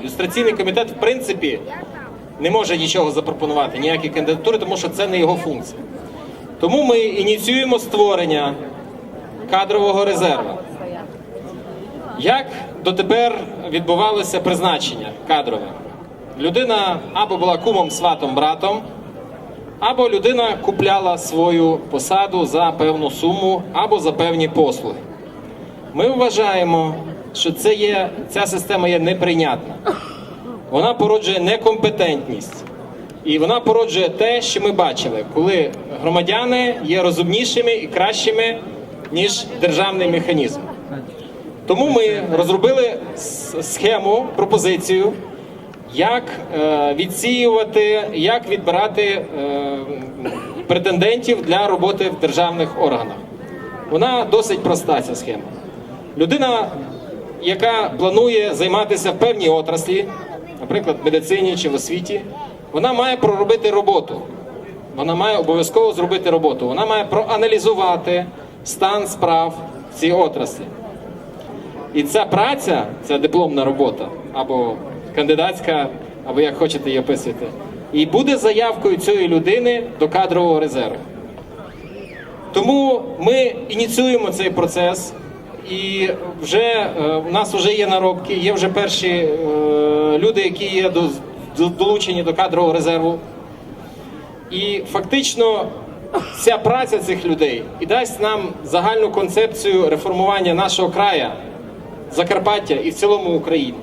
реєстраційний комітет, в принципі, не може нічого запропонувати, ніякі кандидатури, тому що це не його функція. Тому ми ініціюємо створення кадрового резерву. Як дотепер відбувалося призначення кадрове? Людина або була кумом, сватом, братом, або людина купляла свою посаду за певну суму або за певні послуги. Ми вважаємо, що це є, ця система є неприйнятна. Вона породжує некомпетентність. І вона породжує те, що ми бачили, коли громадяни є розумнішими і кращими, ніж державний механізм. Тому ми розробили схему, пропозицію, як е, відсіювати, як відбирати е, претендентів для роботи в державних органах. Вона досить проста, ця схема. Людина, яка планує займатися в певній отраслі, наприклад, в медицині чи в освіті, вона має проробити роботу. Вона має обов'язково зробити роботу. Вона має проаналізувати стан справ в цій отраслі. І ця праця, ця дипломна робота, або кандидатська, або як хочете її описувати, і буде заявкою цієї людини до кадрового резерву. Тому ми ініціюємо цей процес, і вже е, у нас вже є наробки, є вже перші е, люди, які є до, до- долучені до кадрового резерву. І фактично ця праця цих людей і дасть нам загальну концепцію реформування нашого краю, Закарпаття і в цілому України.